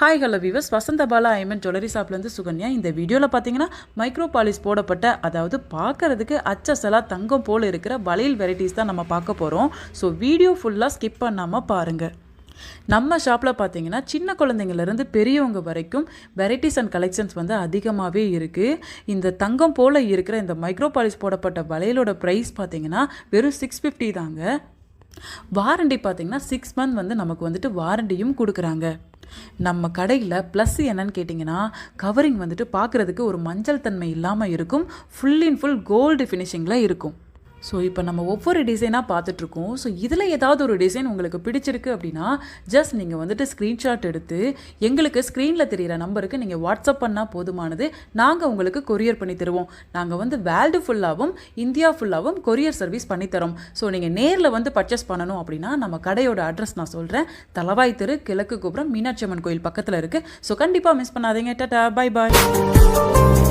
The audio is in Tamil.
ஹாய் ஹலோ விவஸ் வசந்தபாலா ஐமன் ஜுவல்லரி ஷாப்லேருந்து சுகன்யா. இந்த வீடியோவில் பார்த்தீங்கன்னா மைக்ரோபாலிஸ் போடப்பட்ட அதாவது பார்க்கறதுக்கு அச்சசலாக தங்கம் போல் இருக்கிற வளையல் வெரைட்டிஸ் தான் நம்ம பார்க்க போகிறோம் ஸோ வீடியோ ஃபுல்லாக ஸ்கிப் பண்ணாமல் பாருங்கள் நம்ம ஷாப்பில் பார்த்தீங்கன்னா சின்ன குழந்தைங்கள்லேருந்து பெரியவங்க வரைக்கும் வெரைட்டிஸ் அண்ட் கலெக்ஷன்ஸ் வந்து அதிகமாகவே இருக்குது இந்த தங்கம் போல் இருக்கிற இந்த மைக்ரோபாலிஸ் போடப்பட்ட வளையலோட ப்ரைஸ் பார்த்தீங்கன்னா வெறும் சிக்ஸ் ஃபிஃப்டி தாங்க. வாரண்டி பார்த்தீங்கன்னா சிக்ஸ் மந்த் வந்து நமக்கு வந்துட்டு வாரண்டியும் கொடுக்குறாங்க. நம்ம கடையில் ப்ளஸ் என்னன்னு கேட்டிங்கன்னா கவரிங் வந்துட்டு பார்க்குறதுக்கு ஒரு மஞ்சள் தன்மை இல்லாமல் இருக்கும். ஃபுல் இன் ஃபுல் கோல்டு ஃபினிஷிங்கில் இருக்கும். ஸோ இப்போ நம்ம ஒவ்வொரு டிசைனாக பார்த்துட்ருக்கோம் ஸோ இதில் ஏதாவது ஒரு டிசைன் உங்களுக்கு பிடிச்சிருக்கு அப்படின்னா ஜஸ்ட் நீங்கள் வந்துட்டு ஸ்க்ரீன்ஷாட் எடுத்து எங்களுக்கு ஸ்க்ரீனில் தெரிகிற நம்பருக்கு நீங்கள் வாட்ஸ்அப் பண்ணால் போதுமானது. நாங்கள் உங்களுக்கு கொரியர் பண்ணி தருவோம். நாங்கள் வந்து வேர்ல்டு ஃபுல்லாகவும் இந்தியா ஃபுல்லாகவும் கொரியர் சர்வீஸ் பண்ணித்தரோம் ஸோ நீங்கள் நேரில் வந்து பர்ச்சேஸ் பண்ணணும் அப்படின்னா நம்ம கடையோட அட்ரஸ் நான் சொல்கிறேன் தலவாய் தெரு கிழக்கு கோபுரம் மீனாட்சி அம்மன் கோயில் பக்கத்தில் இருக்குது ஸோ கண்டிப்பாக மிஸ் பண்ணாதீங்க. Tata bye bye